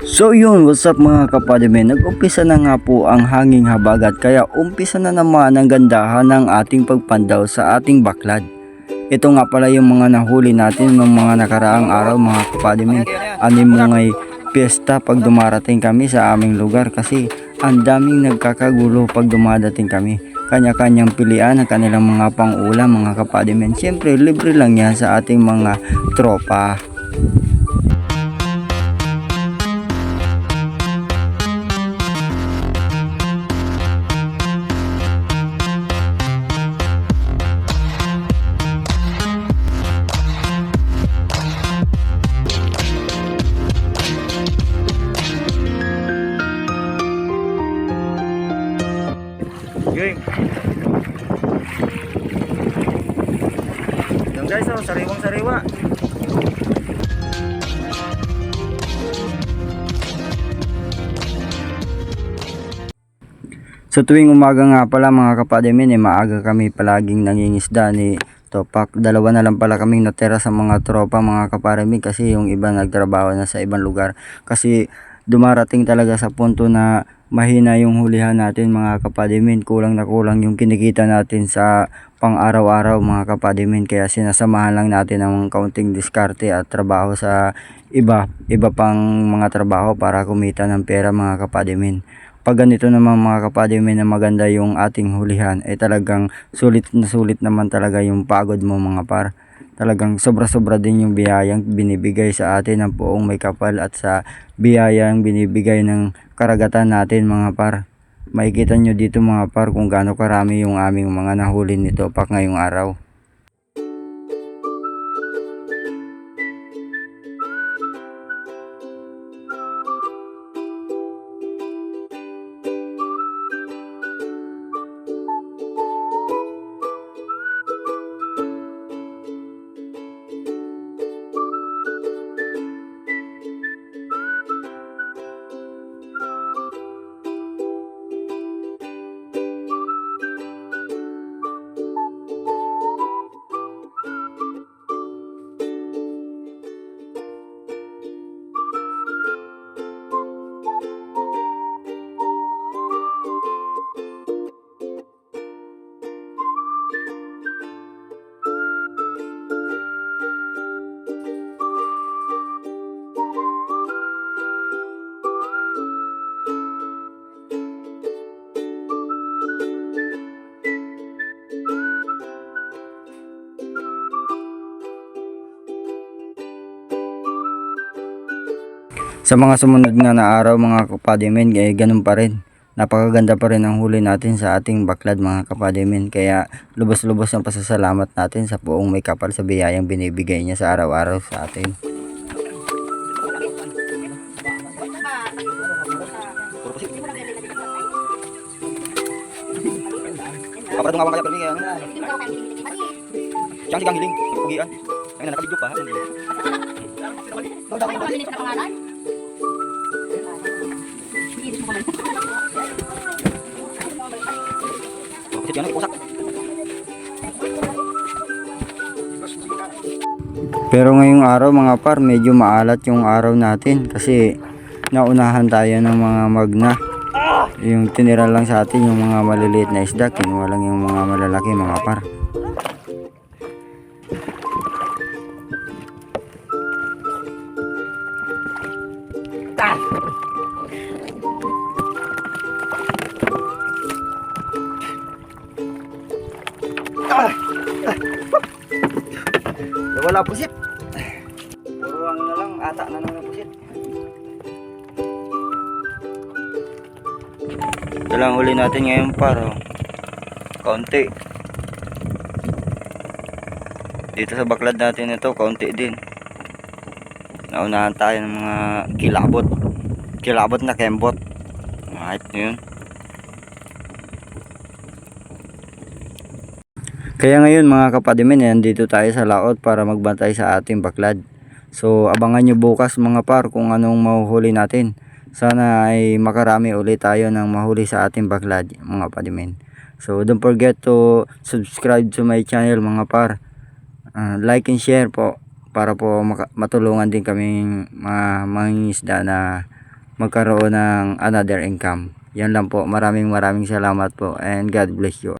So yun, what's up mga kapadimen? Nag-umpisa na nga po ang hanging habagat kaya umpisa na naman ang gandahan ng ating pagpandaw sa ating baklad. Ito nga pala yung mga nahuli natin ng mga nakaraang araw mga kapadimen. Ano mo ngay piyesta pag dumarating kami sa aming lugar kasi ang daming nagkakagulo pag dumadating kami. Kanya-kanyang pilian ang kanilang mga pang-ulam mga kapadimen. Siyempre libre lang yan sa ating mga tropa. Game. Yan guys, oh, sariwang sariwa. Sa tuwing umaga nga pala mga kapadimin, eh, maaga kami palaging nangingisda ni Topak. Dalawa na lang pala kaming natira sa mga tropa mga kaparimin kasi yung iba nagtrabaho na sa ibang lugar. Kasi dumarating talaga sa punto na mahina yung hulihan natin mga kapadimin. Kulang na kulang yung kinikita natin sa pang araw-araw mga kapadimin. Kaya sinasamahan lang natin ng kaunting diskarte at trabaho sa iba, iba pang mga trabaho para kumita ng pera mga kapadimin pag ganito naman mga kapadimin na maganda yung ating hulihan ay talagang sulit na sulit naman talaga yung pagod mo mga par talagang sobra-sobra din yung biyayang binibigay sa atin ng poong may kapal at sa biyayang binibigay ng karagatan natin mga par. Makikita nyo dito mga par kung gaano karami yung aming mga nahuli nito pak ngayong araw Sa mga sumunod nga na araw mga kapadimin, eh, ganun pa rin. Napakaganda pa rin ang huli natin sa ating baklad mga kapadimin. Kaya lubos-lubos ang pasasalamat natin sa poong may kapal sa biyayang binibigay niya sa araw-araw sa atin. Kapag tungawan kaya permi kaya ano? Siyang sigang hiling, pugian. Ay na nakabidyo pa. Kasi yan pusak. Pero ngayong araw mga par, medyo maalat yung araw natin kasi naunahan tayo ng mga magna. Yung tinira lang sa atin yung mga maliliit na isda, kinuha lang yung mga malalaki mga par. Wala pusit. Puro ano na lang, ata na lang. Ito lang huli natin ngayon paro. Kaunti. Dito sa baklad natin ito, kaunti din. Naunahan tayo ng mga kilabot. Kilabot na kembot. Kahit yun. Kaya ngayon mga kapadimin, nandito tayo sa laot para magbantay sa ating baklad. So abangan nyo bukas mga par kung anong mahuhuli natin. Sana ay makarami ulit tayo ng mahuli sa ating baklad mga kapadimin. So don't forget to subscribe to my channel mga par. Ah, like and share po para po matulungan din kaming mga mangingisda na magkaroon ng another income. Yan lang po. Maraming maraming salamat po and God bless you.